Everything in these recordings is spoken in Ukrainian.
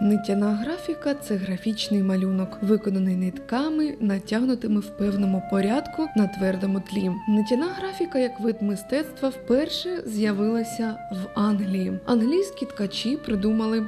Нитяна графіка це графічний малюнок, виконаний нитками, натягнутими в певному порядку на твердому тлі. Нитяна графіка як вид мистецтва вперше з'явилася в Англії. Англійські ткачі придумали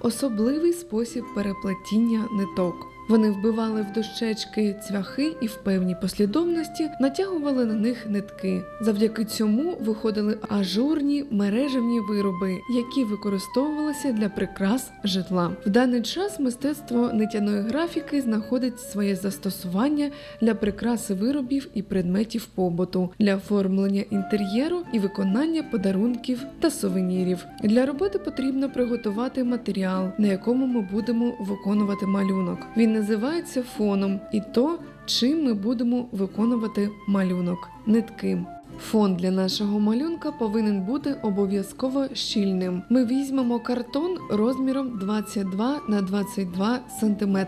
особливий спосіб переплетіння ниток. Вони вбивали в дощечки цвяхи і в певній послідовності натягували на них нитки. Завдяки цьому виходили ажурні мережевні вироби, які використовувалися для прикрас житла. В даний час мистецтво нитяної графіки знаходить своє застосування для прикраси виробів і предметів побуту, для оформлення інтер'єру і виконання подарунків та сувенірів. Для роботи потрібно приготувати матеріал, на якому ми будемо виконувати малюнок. Він називається фоном, і то, чим ми будемо виконувати малюнок нитки. Фон для нашого малюнка повинен бути обов'язково щільним. Ми візьмемо картон розміром 22 на 22 см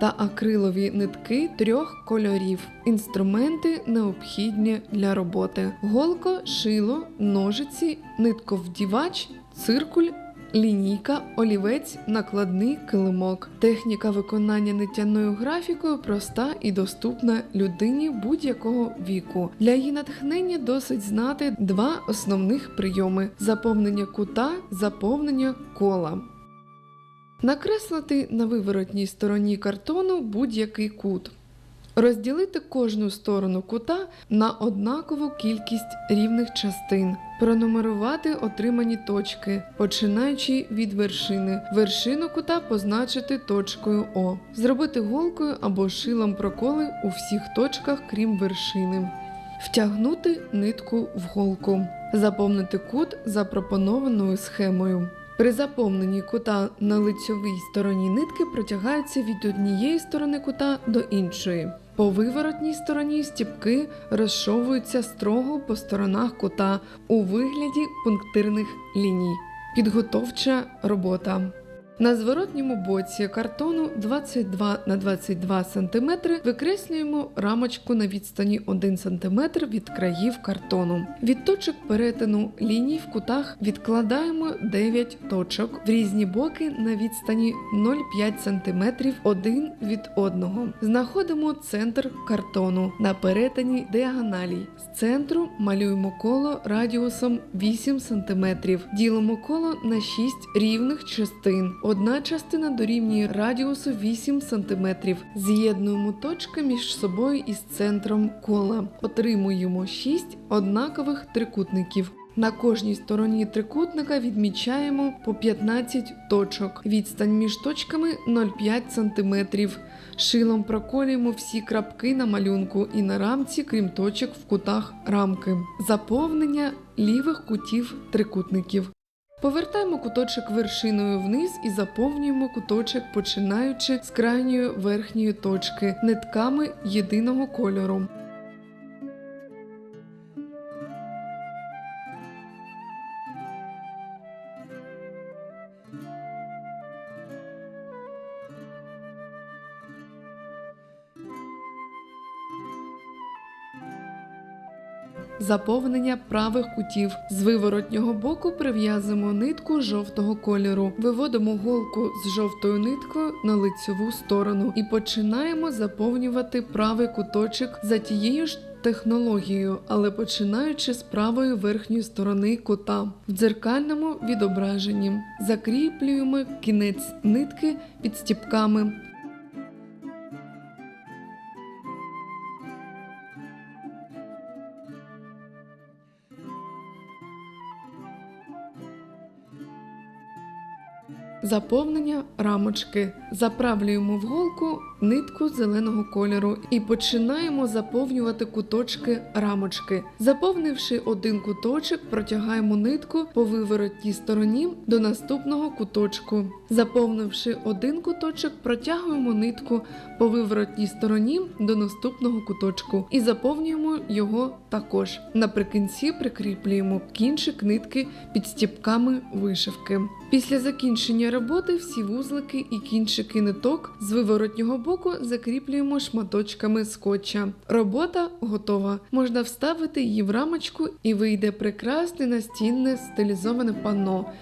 та акрилові нитки трьох кольорів. Інструменти необхідні для роботи: голко, шило, ножиці, нитковдівач, циркуль. Лінійка, олівець, накладний килимок. Техніка виконання нитяною графікою проста і доступна людині будь-якого віку. Для її натхнення досить знати два основних прийоми: заповнення кута, заповнення кола. Накреслити на виворотній стороні картону будь-який кут. Розділити кожну сторону кута на однакову кількість рівних частин, пронумерувати отримані точки, починаючи від вершини. Вершину кута позначити точкою О, зробити голкою або шилом проколи у всіх точках, крім вершини, втягнути нитку в голку, заповнити кут запропонованою схемою. При заповненні кута на лицьовій стороні нитки протягаються від однієї сторони кута до іншої. По виворотній стороні стіпки розшовуються строго по сторонах кута у вигляді пунктирних ліній. Підготовча робота. На зворотньому боці картону 22 на 22 см викреслюємо рамочку на відстані 1 см від країв картону. Від точок перетину ліній в кутах відкладаємо 9 точок в різні боки на відстані 0,5 см один від одного. Знаходимо центр картону на перетині діагоналі. З центру малюємо коло радіусом 8 см. Ділимо коло на 6 рівних частин. Одна частина дорівнює радіусу 8 см. З'єднуємо точки між собою із центром кола. Отримуємо 6 однакових трикутників. На кожній стороні трикутника відмічаємо по 15 точок. Відстань між точками 0,5 см. Шилом проколюємо всі крапки на малюнку і на рамці, крім точок в кутах рамки. Заповнення лівих кутів трикутників. Повертаємо куточок вершиною вниз і заповнюємо куточок, починаючи з крайньої верхньої точки нитками єдиного кольору. Заповнення правих кутів. З виворотнього боку прив'язуємо нитку жовтого кольору. Виводимо голку з жовтою ниткою на лицьову сторону і починаємо заповнювати правий куточок за тією ж технологією, але починаючи з правої верхньої сторони кута. В дзеркальному відображенні закріплюємо кінець нитки під стіпками. Заповнення рамочки. Заправлюємо в голку нитку зеленого кольору і починаємо заповнювати куточки рамочки. Заповнивши один куточок, протягаємо нитку по виворотній стороні до наступного куточку. Заповнивши один куточок, протягуємо нитку по виворотній стороні до наступного куточку і заповнюємо його також. Наприкінці прикріплюємо кінчик нитки під стіпками вишивки. Після закінчення роботи всі вузлики і кінчики ниток з виворотнього боку закріплюємо шматочками скотча. Робота готова. Можна вставити її в рамочку і вийде прекрасне настінне стилізоване панно.